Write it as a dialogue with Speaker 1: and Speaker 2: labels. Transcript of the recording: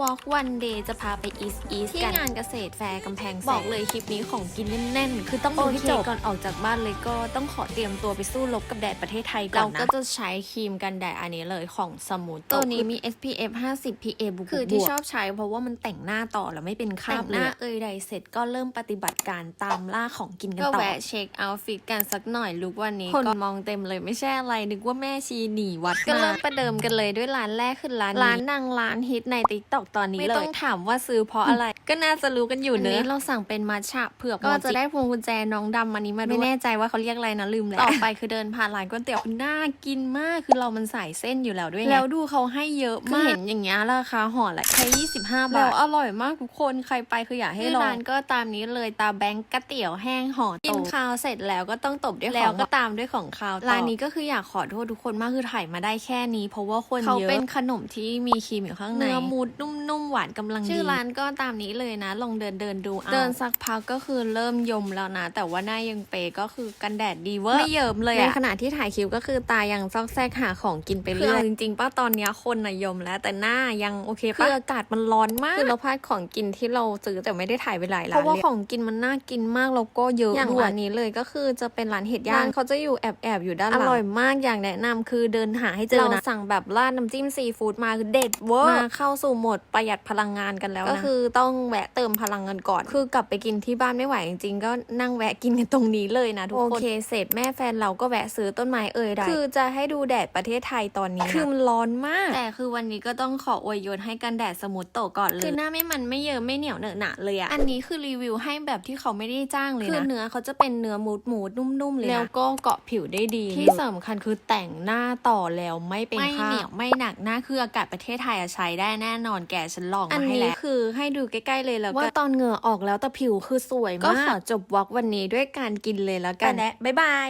Speaker 1: Walk One Day จะพาไป East East ที่งานเกษตรแฟร์กำแพงแสนบอกเลยคลิปนี้ของกินแน่นๆ คือต้องดูให้จบก่อนออกจากบ้านเลยก็ต้องขอเตรียมตัวไปสู้รบกับแดดประเทศไทยก่อนนะ เราก็จะใช้ครีมกันแดดอันนี้เลยของสมูทตัวนี้มี SPF 50 PA บวกคือที่ชอบใช้เพราะว่ามันแต่งหน้าต่อแล้วไม่เป็นคราบหน้าเอยใดเสร็จก็เริ่มปฏิบัติการตามล่าของกินกันต่อ ก็แวะเช็คเอาท์ฟิตกันสักหน่อยลุกวันนี้คนมองเต็มเลยไม่ใช่อะไรนึกว่าแม่ชีหนีวัดก็เริ่มประเดิมกันเลยด้วยร้านแรกคือร้านร้านนางร้านฮิตในติ๊กต็อกตอนนี้เลย ไม่ต้องถามว่าซื้อเพราะอะไร ก็น่าจะรู้กันอยู่เนอะเราสั่งเป็นมัทฉะเผือกก็จะได้พวงกุญแจน้องดำอันนี้มาด้วย ไม่แน่ใจว่าเขาเรียกอะไรนะลืมแล้ว ต่อไปคือเดินผ่านร้านก๋วยเตี๋ยวคือน่ากินมาก คือเรามันใส่เส้นอยู่แล้วด้วยไงแล้วดูเขาให้เยอะมาก เห็นอย่างเงี้ยราคาห่อละแค่ 25 บาท แล้วอร่อยมากทุกคนใครไปคืออยากให้ลองร้านก็ตามนี้เลยตาแบงก์ก๋วยเตี๋ยวแห้งห่อโตกินข้าวเสร็จแล้วก็ต้องตบด้วยของแล้วก็ตามด้วยของข้าวร้านนี้ก็คืออยากขอโทษทุกคนมากคือถ่ายมาได้แค่นี้ เพราะว่าคนเยอะเขาเป็นขนมที่มีครีมอยู่ข้างในเนื้อมูดนุ่ม ๆหวานกำลังดี ชื่อร้านก็ตามนี้เลยนะ ลองเดินเดินดูเอาเดินสักพักก็คือเริ่มยมแล้วนะ แต่ว่าหน้ายังเปย์ก็คือกันแดดดีเวอร์ไม่เยิมเลยในขณะที่ถ่ายคลิปก็คือตายังซอกแซกหาของกินไปเรื่อยจริงๆป้าตอนเนี้ยคนน่ะยมแล้ว แต่หน้ายังโอเคปะคืออากาศมันร้อนมากคือเราพลาดของกินที่เราซื้อแต่ไม่ได้ถ่ายไปหลายร้านเพราะว่าของกินมันน่ากินมากแล้วก็เยอะอย่างร้านนี้เลยก็คือจะเป็นร้านเห็ดย่างเขาจะอยู่แอบแอบๆอยู่ด้านหลังอร่อยมากอย่างแนะนำคือเดินหาให้เจอนะเราสั่งแบบราดน้ำจิ้มซีฟู้ดมาคือเด็ดเวอร์มาเข้าสู่โหมดประหยัดพลังงานกันแล้วนะ ก็คือต้องแวะเติมพลังงานก่อน คือกลับไปกินที่บ้านไม่ไหวจริงๆ ก็นั่งแวะกินกันตรงนี้เลยนะทุกคน โอเค เสร็จแม่แฟนเราก็แวะซื้อต้นไม้เอ่ยได้คือจะให้ดูแดดประเทศไทยตอนนี้นะคือมันร้อนมาก แต่คือวันนี้ก็ต้องขออวยยศให้กันแดดสมุทรโตก่อนเลย คือหน้าไม่มันไม่เยอะไม่เหนียวเหนอะหนะเลยอะอันนี้คือรีวิวให้แบบที่เขาไม่ได้จ้างเลยนะ คือเนื้อเขาจะเป็นเนื้อมูดมูดนุ่มๆเลยนะแล้วก็เกาะผิวได้ดี ที่สำคัญคือแต่งหน้าต่อแล้วไม่เป็นไม่เหนียวไม่หนักหน้าคืออากาศประเทศไทยอะใช้ได้แน่นอนแกฉันลองมาให้แล้วคือให้ดูใกล้ๆเลยแล้วว่าตอนเหงื่อออกแล้วแต่ผิวคือสวยมาก ก็ขอจบวอล์กวันนี้ด้วยการกินเลยแล้วกันบ๊ายบาย